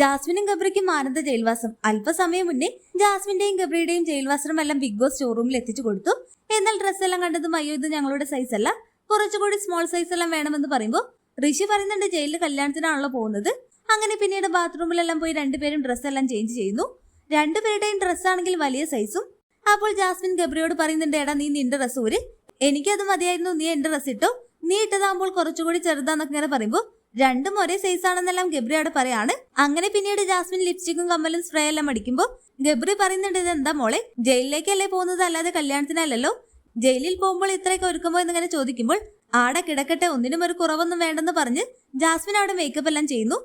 ജാസ്മിനും ഗബ്രിക്കും ആനന്ദ ജയിൽവാസം. അല്പസമയം മുന്നേ ജാസ്മിന്റെയും ഗബ്രിയുടെയും ജയിൽവാസനം എല്ലാം ബിഗ് ബോസ് ഷോറൂമിൽ എത്തിച്ചു കൊടുത്തു. എന്നാൽ ഡ്രസ് എല്ലാം കണ്ടതും അയ്യോ ഇത് ഞങ്ങളുടെ സൈസ് അല്ല. കുറച്ചുകൂടി സ്മോൾ സൈസ് എല്ലാം വേണമെന്ന് പറയുമ്പോൾ ഋഷി പറയുന്നുണ്ട് ജയിലിൽ കല്യാണത്തിനാണല്ലോ പോകുന്നത്. അങ്ങനെ പിന്നീട് ബാത്റൂമിലെല്ലാം പോയി രണ്ടുപേരും ഡ്രസ് എല്ലാം ചേഞ്ച് ചെയ്യുന്നു. രണ്ടുപേരുടെയും ഡ്രസ് ആണെങ്കിൽ വലിയ സൈസും അപ്പോൾ ജാസ്മിൻ ഗബ്രിയോട് പറയുന്നുണ്ട് എടാ നീ നിന്റെ ഡ്രസ്സ് ഊര്. എനിക്കത് മതിയായിരുന്നു നീ എന്റെ ഡ്രസ് ഇട്ടോ? നീ ഇട്ടതാകുമ്പോൾ കുറച്ചുകൂടി ചെറുതാന്നൊക്കെ ഇങ്ങനെ പറയുമ്പോൾ രണ്ടും ഒരേ സൈസ് ആണെന്നെല്ലാം ഗബ്രിയോട് പറയാണ്. അങ്ങനെ പിന്നീട് ജാസ്മിൻ ലിപ്സ്റ്റിക്കും കമ്മലും സ്പ്രേ എല്ലാം അടിക്കുമ്പോൾ ഗബ്രി പറയുന്നുണ്ട് എന്താ മോളെ ജയിലിലേക്കല്ലേ പോകുന്നത്? അല്ലാതെ കല്യാണത്തിനല്ലല്ലോ? ജയിലിൽ പോകുമ്പോൾ ഇത്രയൊക്കെ ഒരുക്കുമ്പോൾ എന്നിങ്ങനെ ചോദിക്കുമ്പോൾ ആടെ കിടക്കട്ടെ ഒന്നിനും ഒരു കുറവൊന്നും വേണ്ടെന്ന് പറഞ്ഞ് ജാസ്മിൻ അവിടെ മേക്കപ്പ് എല്ലാം ചെയ്യുന്നു.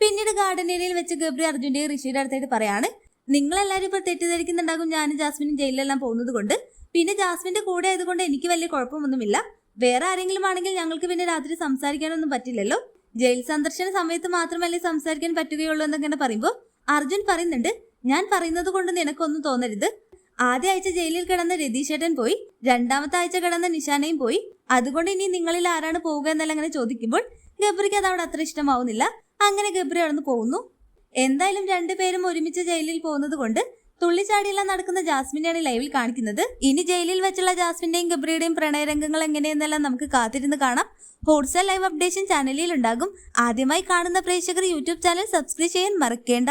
പിന്നീട് ഗാർഡൻ ഏരിയയിൽ വെച്ച് ഗബ്രി അർജുന്റെ ഋഷിയുടെ അടുത്തായിട്ട് പറയാണ് നിങ്ങളെല്ലാരും ഇപ്പൊ തെറ്റിദ്ധരിക്കുന്നുണ്ടാകും ഞാനും ജാസ്മിനും ജയിലിലെല്ലാം പോകുന്നത് കൊണ്ട്. പിന്നെ ജാസ്മിന്റെ കൂടെ ആയതുകൊണ്ട് എനിക്ക് വലിയ കുഴപ്പമൊന്നുമില്ല. വേറെ ആരെങ്കിലും ആണെങ്കിൽ ഞങ്ങൾക്ക് പിന്നെ രാത്രി സംസാരിക്കാനൊന്നും പറ്റില്ലല്ലോ. ജയിൽ സന്ദർശന സമയത്ത് മാത്രമല്ലേ സംസാരിക്കാൻ പറ്റുകയുള്ളൂ എന്നങ്ങനെ പറയുമ്പോൾ അർജുൻ പറയുന്നുണ്ട് ഞാൻ പറയുന്നത് കൊണ്ട് നിനക്കൊന്നും തോന്നരുത്. ആദ്യ ആഴ്ച ജയിലിൽ കിടന്ന രതീശേട്ടൻ പോയി രണ്ടാമത്തെ ആഴ്ച കിടന്ന നിഷാനയും പോയി. അതുകൊണ്ട് ഇനി നിങ്ങളിൽ ആരാണ് പോവുക എന്നല്ല അങ്ങനെ ചോദിക്കുമ്പോൾ ഗബ്രിക്ക് അത് അവിടെ അത്ര ഇഷ്ടമാവുന്നില്ല. അങ്ങനെ ഗബ്രി അവിടെ നിന്ന് പോകുന്നു എന്തായാലും രണ്ടുപേരും ഒരുമിച്ച് ജയിലിൽ പോകുന്നത് കൊണ്ട് തുള്ളിച്ചാടിയെല്ലാം നടക്കുന്ന ജാസ്മിനെയാണ് ലൈവിൽ കാണിക്കുന്നത്. ഇനി ജയിലിൽ വെച്ചുള്ള ജാസ്മിന്റെയും ഗബ്രിയുടെയും പ്രണയരംഗങ്ങൾ എങ്ങനെയെന്നെല്ലാം നമുക്ക് കാത്തിരുന്ന് കാണാം. ഹോട്ട്സ്റ്റാർ ലൈവ് അപ്ഡേഷൻ ചാനലിൽ ഉണ്ടാകും. ആദ്യമായി കാണുന്ന പ്രേക്ഷകർ യൂട്യൂബ് ചാനൽ സബ്സ്ക്രൈബ് ചെയ്യാൻ മറക്കേണ്ട.